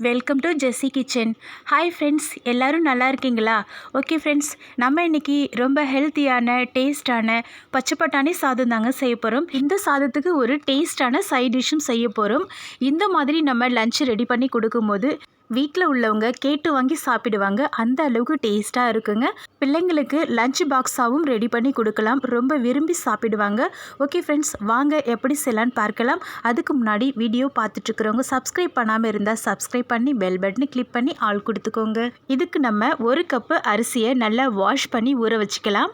Welcome to Jessie kitchen hi friends எல்லோரும் நல்லா இருக்கீங்களா? ஓகே ஃப்ரெண்ட்ஸ் நம்ம இன்றைக்கி ரொம்ப ஹெல்த்தியான டேஸ்டான பச்சைப்பட்டாணி சாதம் தாங்க செய்ய போகிறோம் இந்த சாதத்துக்கு ஒரு டேஸ்டான சைட் டிஷ்ஷும் செய்ய போகிறோம் இந்த மாதிரி நம்ம லன்ச் ரெடி பண்ணி கொடுக்கும்போது வீட்டில் உள்ளவங்க கேட்டு வாங்கி சாப்பிடுவாங்க. அந்த அளவுக்கு டேஸ்ட்டாக இருக்குங்க. பிள்ளைங்களுக்கு லஞ்ச் பாக்ஸாகவும் ரெடி பண்ணி கொடுக்கலாம். ரொம்ப விரும்பி சாப்பிடுவாங்க. ஓகே ஃப்ரெண்ட்ஸ் வாங்க எப்படி செய்யலான்னு பார்க்கலாம். அதுக்கு முன்னாடி வீடியோ பார்த்துட்ருக்குறவங்க சப்ஸ்கிரைப் பண்ணாமல் இருந்தால் சப்ஸ்கிரைப் பண்ணி பெல் பட்டனை கிளிக் பண்ணி ஆள் கொடுத்துக்கோங்க. இதுக்கு நம்ம ஒரு கப்பு அரிசியை நல்லா வாஷ் பண்ணி ஊற வச்சுக்கலாம்.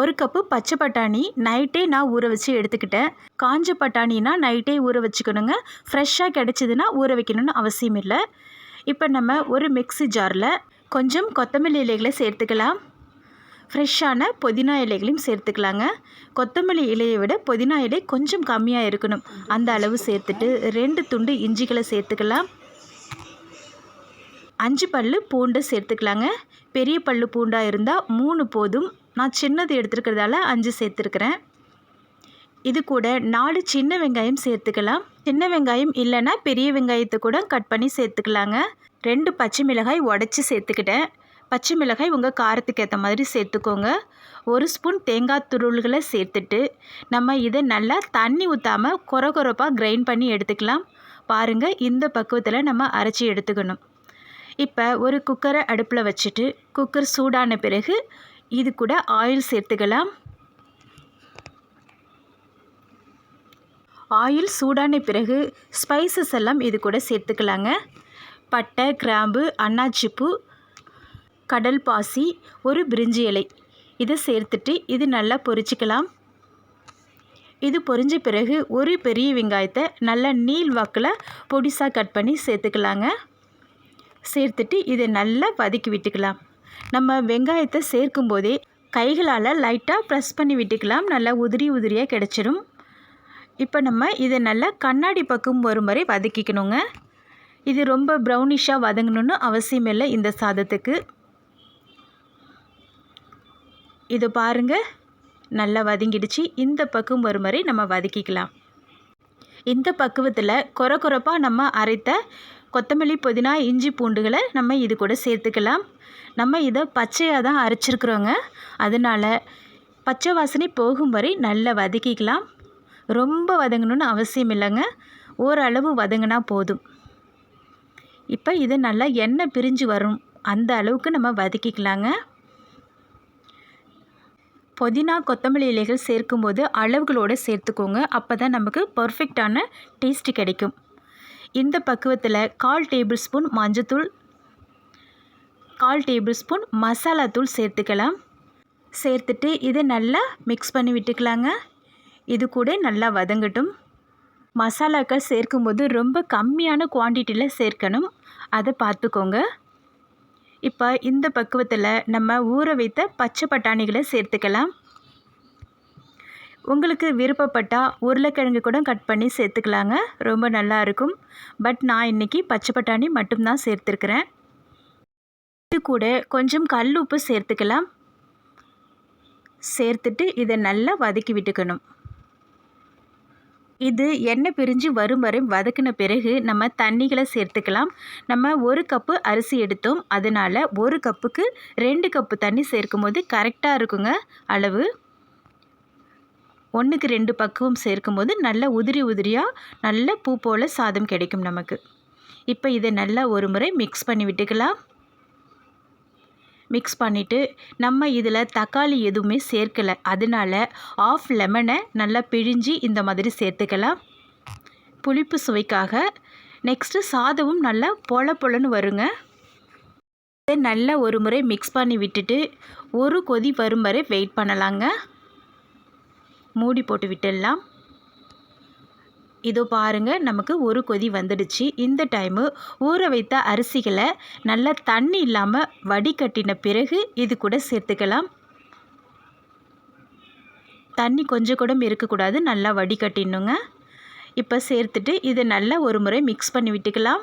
ஒரு கப்பு பச்சை பட்டாணி நைட்டே நான் ஊற வச்சு எடுத்துக்கிட்டேன். காஞ்ச பட்டாணினா நைட்டே ஊற வச்சுக்கணுங்க. ஃப்ரெஷ்ஷாக கிடச்சிதுன்னா ஊற வைக்கணும்னு அவசியம் இல்லை இப்போ நம்ம ஒரு மிக்ஸி ஜாரில் கொஞ்சம் கொத்தமல்லி இலைகளை சேர்த்துக்கலாம். ஃப்ரெஷ்ஷான புதினா இலைகளையும் சேர்த்துக்கலாங்க. கொத்தமல்லி இலையை விட புதினா இலை கொஞ்சம் கம்மியாக இருக்கணும். அந்த அளவு சேர்த்துட்டு ரெண்டு துண்டு இஞ்சிகளை சேர்த்துக்கலாம். அஞ்சு பல் பூண்டு சேர்த்துக்கலாங்க. பெரிய பல் பூண்டாக இருந்தால் மூணு போதும். நான் சின்னது எடுத்துருக்கிறதால அஞ்சு சேர்த்துருக்குறேன். இது கூட நாலு சின்ன வெங்காயம் சேர்த்துக்கலாம். சின்ன வெங்காயம் இல்லைன்னா பெரிய வெங்காயத்தை கூட கட் பண்ணி சேர்த்துக்கலாங்க. ரெண்டு பச்சை மிளகாய் உடச்சி சேர்த்துக்கிட்டேன். பச்சை மிளகாய் உங்கள் காரத்துக்கு ஏற்ற மாதிரி சேர்த்துக்கோங்க. ஒரு ஸ்பூன் தேங்காய் துருள்களை சேர்த்துட்டு நம்ம இதை நல்லா தண்ணி ஊற்றாமல் கொர கொரப்பாக கிரைண்ட் பண்ணி எடுத்துக்கலாம். பாருங்கள் இந்த பக்குவத்தில் நம்ம அரைச்சி எடுத்துக்கணும். இப்போ ஒரு குக்கரை அடுப்பில் வச்சுட்டு குக்கர் சூடான பிறகு இது கூட ஆயில் சேர்த்துக்கலாம். ஆயில் சூடான பிறகு ஸ்பைசஸ் எல்லாம் இது கூட சேர்த்துக்கலாங்க. பட்டை கிராம்பு அன்னாச்சிப்பூ கடல் பாசி ஒரு பிரிஞ்சி இலை. இதை சேர்த்துட்டு இது நல்லா பொரிச்சிக்கலாம். இது பொரிஞ்ச பிறகு ஒரு பெரிய வெங்காயத்தை நல்லா நீள் வாக்கில் பொடிசாக கட் பண்ணி சேர்த்துக்கலாங்க. சேர்த்துட்டு இதை நல்லா வதக்கி விட்டுக்கலாம். நம்ம வெங்காயத்தை சேர்க்கும் போதே கைகளால் லைட்டாக ப்ரெஸ் பண்ணி விட்டுக்கலாம். நல்லா உதிரி உதிரியாக கிடச்சிரும். இப்போ நம்ம இதை நல்லா கண்ணாடி பக்கம் வரும் வரை வதக்கிக்கணுங்க. இது ரொம்ப ப்ரௌனிஷாக வதங்கணுன்னு அவசியம் இல்லை இந்த சாதத்துக்கு. இது பாருங்கள் நல்லா வதங்கிடுச்சு. இந்த பக்கம் வரும் வரை நம்ம வதக்கிக்கலாம். இந்த பக்குவத்தில் குறை குறைப்பாக நம்ம அரைத்த கொத்தமல்லி புதினா இஞ்சி பூண்டுகளை நம்ம இது கூட சேர்த்துக்கலாம். நம்ம இதை பச்சையாக தான் அரைச்சிருக்கிறோங்க. அதனால் பச்சை வாசனை போகும் வரை நல்லா வதக்கிக்கலாம். ரொம்ப வதங்கணுன்னு அவசியம் இல்லைங்க. ஓரளவு வதங்கினா போதும். இப்போ இது நல்லா எண்ணெய் பிரிஞ்சு வரும். அந்த அளவுக்கு நம்ம வதக்கிக்கலாங்க. புதினா கொத்தமல்லி இலைகள் சேர்க்கும்போது அளவுகளோடு சேர்த்துக்கோங்க. அப்போ தான் நமக்கு பர்ஃபெக்டான டேஸ்ட்டு கிடைக்கும். இந்த பக்குவத்தில் கால் டேபிள் ஸ்பூன் மஞ்சத்தூள் கால் டேபிள் ஸ்பூன் மசாலா தூள் சேர்த்துக்கலாம். சேர்த்துட்டு இதை நல்லா மிக்ஸ் பண்ணி விட்டுக்கலாங்க. இது கூட நல்லா வதங்கட்டும். மசாலாக்கள் சேர்க்கும்போது ரொம்ப கம்மியான குவான்டிட்டியில் சேர்க்கணும். அதை பார்த்துக்கோங்க இப்போ இந்த பக்குவத்தில் நம்ம ஊற வைத்த பச்சை பட்டாணிகளை சேர்த்துக்கலாம். உங்களுக்கு விருப்பப்பட்டால் உருளைக்கிழங்கு கூட கட் பண்ணி சேர்த்துக்கலாங்க. ரொம்ப நல்லா இருக்கும். பட் நான் இன்றைக்கி பச்சை பட்டாணி மட்டும்தான் சேர்த்துருக்குறேன். இது கூட கொஞ்சம் கல் உப்பு சேர்த்துக்கலாம். சேர்த்துட்டு இதை நல்லா வதக்கி விட்டுக்கணும். இது எண்ணெய் பிரிஞ்சு வரும் வரை வதக்கின பிறகு நம்ம தண்ணிகளை சேர்த்துக்கலாம். நம்ம ஒரு கப்பு அரிசி எடுத்தோம். அதனால் ஒரு கப்புக்கு ரெண்டு கப்பு தண்ணி சேர்க்கும் போது கரெக்டாக இருக்குங்க அளவு. ஒன்றுக்கு ரெண்டு பக்குவம் சேர்க்கும் போது நல்ல உதிரி உதிரியாக நல்ல பூ போல் சாதம் கிடைக்கும் நமக்கு. இப்போ இதை நல்லா ஒரு முறை மிக்ஸ் பண்ணி விட்டுக்கலாம். மிக்ஸ் பண்ணிவிட்டு நம்ம இதில் தக்காளி எதுவுமே சேர்க்கலை. அதனால் ஆஃப் லெமனை நல்லா பிழிஞ்சி இந்த மாதிரி சேர்த்துக்கலாம். புளிப்பு சுவைக்காக நெக்ஸ்ட்டு சாதமும் நல்லா பொல பொலன்னு வருங்க. நல்லா ஒரு முறை மிக்ஸ் பண்ணி விட்டுட்டு ஒரு கொதி வரும் வரை வெயிட் பண்ணலாங்க. மூடி போட்டு விட்டுடலாம். இதோ பாருங்கள் நமக்கு ஒரு கொதி வந்துடுச்சு. இந்த டைமு ஊற வைத்த அரிசிகளை நல்லா தண்ணி இல்லாமல் வடிகட்டின பிறகு இது கூட சேர்த்துக்கலாம். தண்ணி கொஞ்சம் கூட இருக்கக்கூடாது நல்லா வடிகட்டிடணுங்க. இப்போ சேர்த்துட்டு இதை நல்லா ஒரு முறை மிக்ஸ் பண்ணி விட்டுக்கலாம்.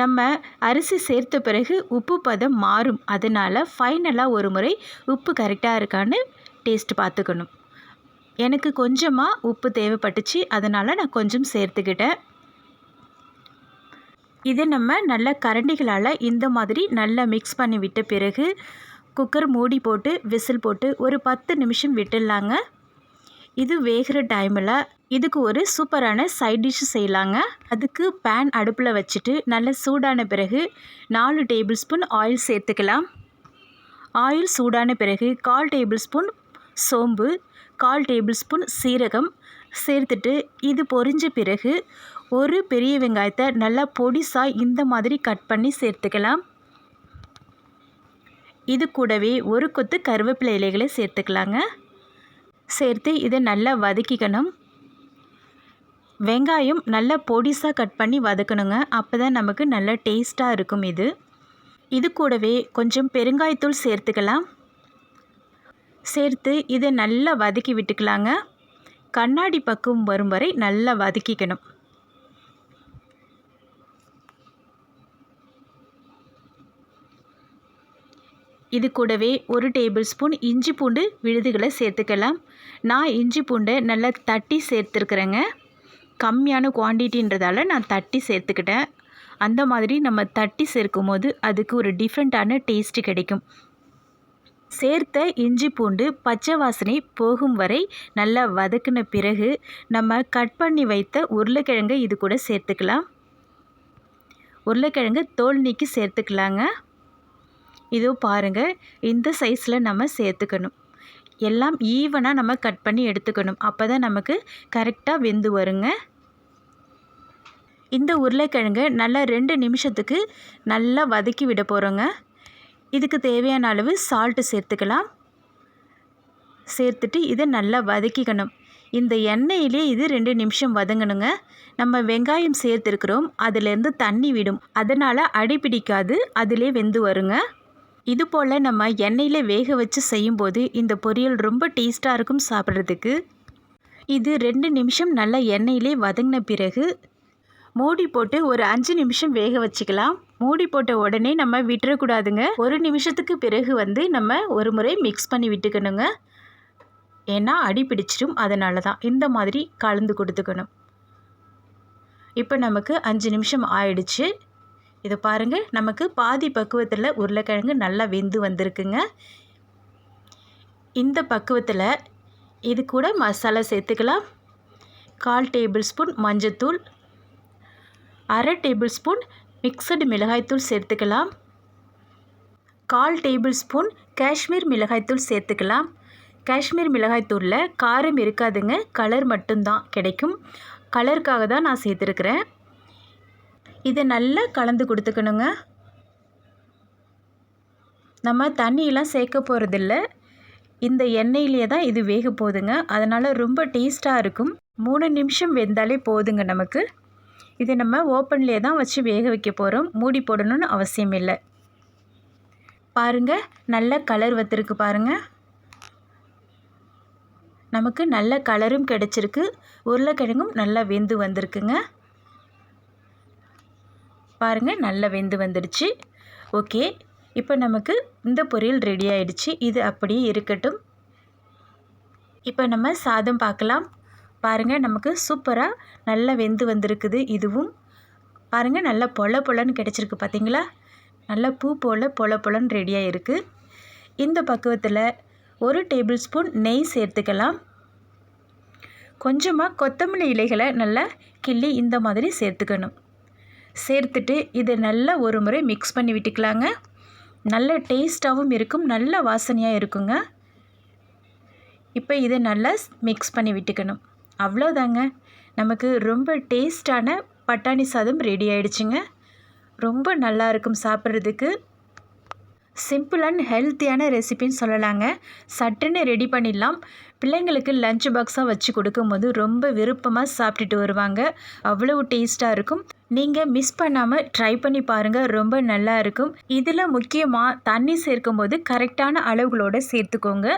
நம்ம அரிசி சேர்த்த பிறகு உப்பு பதம் மாறும். அதனால் ஃபைனலாக ஒரு முறை உப்பு கரெக்டாக இருக்கான்னு டேஸ்ட் பார்த்துக்கணும். எனக்கு கொஞ்சமாக உப்பு தேவைப்பட்டுச்சு அதனால் நான் கொஞ்சம் சேர்த்துக்கிட்டேன். இதை நம்ம நல்ல கரண்டிகளால் இந்த மாதிரி நல்லா மிக்ஸ் பண்ணி விட்ட பிறகு குக்கர் மூடி போட்டு விசில் போட்டு ஒரு பத்து நிமிஷம் விட்டுடலாங்க. இது வேகிற டைமில் இதுக்கு ஒரு சூப்பரான சைட் டிஷ் செய்யலாங்க. அதுக்கு பேன் அடுப்பில் வச்சுட்டு நல்ல சூடான பிறகு நாலு டேபிள் ஸ்பூன் ஆயில் சேர்த்துக்கலாம். ஆயில் சூடான பிறகு கால் டேபிள் ஸ்பூன் சோம்பு கால் டேபிள் ஸ்பூன் சீரகம் சேர்த்துட்டு இது பொரிஞ்ச பிறகு ஒரு பெரிய வெங்காயத்தை நல்லா பொடிசாக இந்த மாதிரி கட் பண்ணி சேர்த்துக்கலாம். இது கூடவே ஒரு கொத்து கருவேப்பிலை இலைகளை சேர்த்துக்கலாங்க. சேர்த்து இதை நல்லா வதக்கிக்கணும். வெங்காயம் நல்லா பொடிசாக கட் பண்ணி வதக்கணுங்க. அப்போ தான் நமக்கு நல்லா டேஸ்ட்டாக இருக்கும் இது. இது கூடவே கொஞ்சம் பெருங்காயத்தூள் சேர்த்துக்கலாம். சேர்த்து இதை நல்லா வதக்கி விட்டுக்கலாங்க. கண்ணாடி பக்குவம் வரும் வரை நல்லா வதக்கிக்கணும். இது கூடவே ஒரு டேபிள் ஸ்பூன் இஞ்சி பூண்டு விழுதுகளை சேர்த்துக்கலாம். நான் இஞ்சி பூண்டை நல்லா தட்டி சேர்த்துருக்குறேங்க. கம்மியான குவான்டிட்டின்றதால நான் தட்டி சேர்த்துக்கிட்டேன். அந்த மாதிரி நம்ம தட்டி சேர்க்கும் போது அதுக்கு ஒரு டிஃப்ரெண்ட்டான டேஸ்ட்டு கிடைக்கும். சேர்த்த இஞ்சி பூண்டு பச்சை வாசனை போகும் வரை நல்லா வதக்கின பிறகு நம்ம கட் பண்ணி வைத்த உருளைக்கிழங்கை இது கூட சேர்த்துக்கலாம். உருளைக்கிழங்கு தோல் நீக்கி சேர்த்துக்கலாங்க. இதோ பாருங்கள் இந்த சைஸில் நம்ம சேர்த்துக்கணும். எல்லாம் ஈவனாக நம்ம கட் பண்ணி எடுத்துக்கணும். அப்போ தான் நமக்கு கரெக்டாக வெந்து வருங்க. இந்த உருளைக்கிழங்கு நல்லா ரெண்டு நிமிஷத்துக்கு நல்லா வதக்கி விட போகிறோங்க இதுக்கு தேவையான அளவு சால்ட்டு சேர்த்துக்கலாம். சேர்த்துட்டு இதை நல்லா வதக்கிக்கணும். இந்த எண்ணெயிலே இது ரெண்டு நிமிஷம் வதங்கணுங்க. நம்ம வெங்காயம் சேர்த்துருக்குறோம் அதுலேருந்து தண்ணி விடும். அதனால் அடி பிடிக்காது அதிலே வெந்து வருங்க. இது போல் நம்ம எண்ணெயில் வேக வச்சு செய்யும்போது இந்த பொரியல் ரொம்ப டேஸ்ட்டாக இருக்கும் சாப்பிட்றதுக்கு. இது ரெண்டு நிமிஷம் நல்லா எண்ணெயிலே வதங்கின பிறகு மூடி போட்டு ஒரு அஞ்சு நிமிஷம் வேக வச்சுக்கலாம். மூடி போட்ட உடனே நம்ம விட்டுறக்கூடாதுங்க. ஒரு நிமிஷத்துக்கு பிறகு வந்து நம்ம ஒரு முறை மிக்ஸ் பண்ணி விட்டுக்கணுங்க. ஏன்னா அடி பிடிச்சிடும். அதனால தான் இந்த மாதிரி கலந்து கொடுத்துக்கணும். இப்போ நமக்கு அஞ்சு நிமிஷம் ஆயிடுச்சு. இதை பாருங்கள் நமக்கு பாதி பக்குவத்தில் உருளைக்கிழங்கு நல்லா வெந்து வந்திருக்குங்க. இந்த பக்குவத்தில் இது கூட மசாலா சேர்த்துக்கலாம். கால் டேபிள் ஸ்பூன் மஞ்சத்தூள். அரை டேபிள் ஸ்பூன் மிக்சடு மிளகாய்த்தூள் சேர்த்துக்கலாம். கால் டேபிள் ஸ்பூன் காஷ்மீர் மிளகாய்த்தூள் சேர்த்துக்கலாம். காஷ்மீர் மிளகாய்த்தூளில் காரம் இருக்காதுங்க கலர் மட்டும்தான் கிடைக்கும். கலருக்காக தான் நான் சேர்த்துருக்குறேன். இதை நல்லா கலந்து கொடுத்துக்கணுங்க. நம்ம தண்ணியெலாம் சேர்க்க போகிறதில்ல இந்த எண்ணெயிலே தான் இது வேக போகுதுங்க. அதனால் ரொம்ப டேஸ்ட்டாக இருக்கும். மூணு நிமிஷம் வெந்தாலே போதுங்க நமக்கு. இதை நம்ம ஓப்பன்லேயே தான் வச்சு வேக வைக்க போகிறோம் மூடி போடணும்னு அவசியம் இல்லை. பாருங்கள் நல்ல கலர் வத்திருக்கு பாருங்கள் நமக்கு நல்ல கலரும் கிடச்சிருக்கு. உருளைக்கிழங்கும் நல்லா வெந்து வந்திருக்குங்க. பாருங்கள் நல்லா வெந்து வந்துடுச்சு. ஓகே இப்போ நமக்கு இந்த பொரியல் ரெடி ஆயிடுச்சு. இது அப்படியே இருக்கட்டும். இப்போ நம்ம சாதம் பார்க்கலாம். பாருங்கள் நமக்கு சூப்பராக நல்லா வெந்து வந்திருக்குது இதுவும். பாருங்கள் நல்லா பொல பொலன்னு கிடச்சிருக்கு பார்த்தீங்களா நல்லா பூ போல் பொல பொலன்னு ரெடியாக இருக்குது இந்த பக்குவத்தில் ஒரு டேபிள் ஸ்பூன் நெய் சேர்த்துக்கலாம். கொஞ்சமாக கொத்தமல்லி இலைகளை நல்லா கிள்ளி இந்த மாதிரி சேர்த்துக்கணும். சேர்த்துட்டு இதை நல்லா ஒரு முறை மிக்ஸ் பண்ணி விட்டுக்கலாங்க. நல்ல டேஸ்ட்டாகவும் இருக்கும் நல்ல வாசனையாக இருக்குங்க. இப்போ இதை நல்லா மிக்ஸ் பண்ணி விட்டுக்கணும். அவ்வளோதாங்க. நமக்கு ரொம்ப டேஸ்டான பட்டாணி சாதம் ரெடி ஆயிடுச்சுங்க. ரொம்ப நல்லா இருக்கும் சாப்பிட்றதுக்கு. சிம்பிள் அண்ட் ஹெல்த்தியான ரெசிபின்னு சொல்லலாங்க. சட்டுன்னு ரெடி பண்ணிடலாம். பிள்ளைங்களுக்கு லஞ்ச் பாக்ஸாக வச்சு கொடுக்கும்போது ரொம்ப விருப்பமாக சாப்பிட்டுட்டு வருவாங்க. அவ்வளோ டேஸ்ட்டாக இருக்கும். நீங்கள் மிஸ் பண்ணாமல் ட்ரை பண்ணி பாருங்கள் ரொம்ப நல்லா இருக்கும். இதில் முக்கியமாக தண்ணி சேர்க்கும் போது கரெக்டான அளவுகளோடு சேர்த்துக்கோங்க.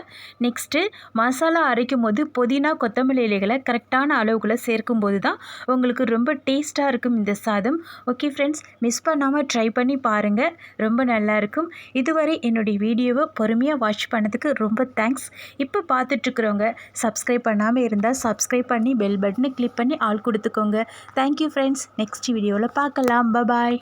நெக்ஸ்ட்டு மசாலா அரைக்கும் போது புதினா கொத்தமல்லி இலைகளை கரெக்டான அளவுகளை சேர்க்கும் போது தான் உங்களுக்கு ரொம்ப டேஸ்ட்டாக இருக்கும் இந்த சாதம். ஓகே ஃப்ரெண்ட்ஸ் மிஸ் பண்ணாமல் ட்ரை பண்ணி பாருங்கள் ரொம்ப நல்லா இருக்கும். இதுவரை என்னுடைய வீடியோவை பொறுமையாக வாட்ச் பண்ணதுக்கு ரொம்ப தேங்க்ஸ் இப்போ பார்த்துட்ருக்குறவங்க பார்க்குறவங்க சப்ஸ்கிரைப் பண்ணாமல் இருந்தால் சப்ஸ்கிரைப் பண்ணி பெல் பட்டனை கிளிக் பண்ணி ஆள் கொடுத்துக்கோங்க. தேங்க்யூ ஃப்ரெண்ட்ஸ் நெக்ஸ்ட் வீடியோவில் பார்க்கலாம். பபாய்